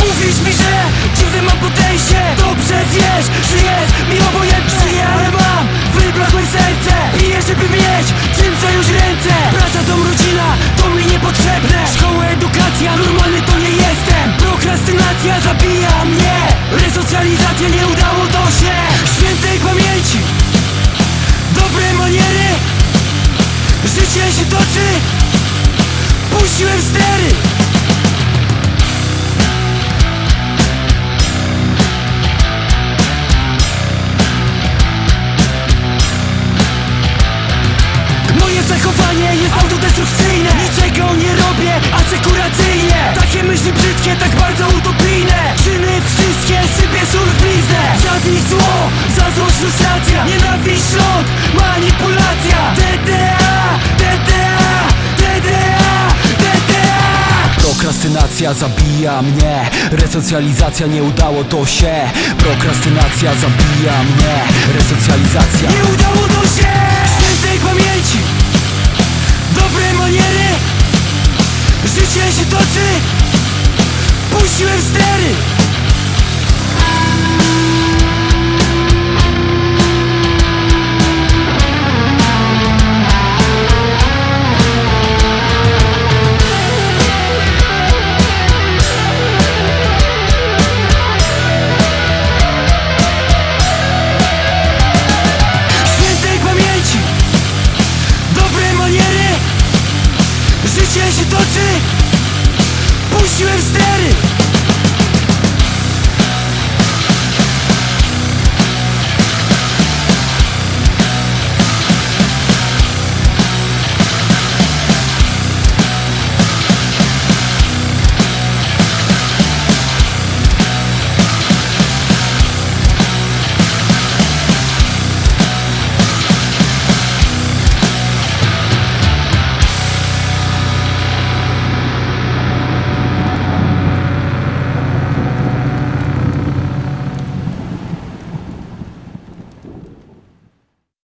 Mówisz mi, że dziwne mam podejście Dobrze wiesz, że jest mi obojętne Żyję, ale mam wybladłe serce Piję, żeby mieć czym zająć ręce. Praca, dom, rodzina to mi niepotrzebne. Szkoła, edukacja, normalny to nie jestem. Prokrastynacja zabija mnie. Resocjalizacja nie udało to się. Świętej pamięci Dobre maniery. Życie się toczy. Puściłem stery. Frustracja Nienawiść śląd, manipulacja. DDA, DDA, DDA, DDA Prokrastynacja zabija mnie Resocjalizacja nie udało to się. Prokrastynacja zabija mnie Resocjalizacja. Nie udało to się. Świętej pamięci Dobre maniery. Życie się toczy. Puściłem stery oczy Puściłem ster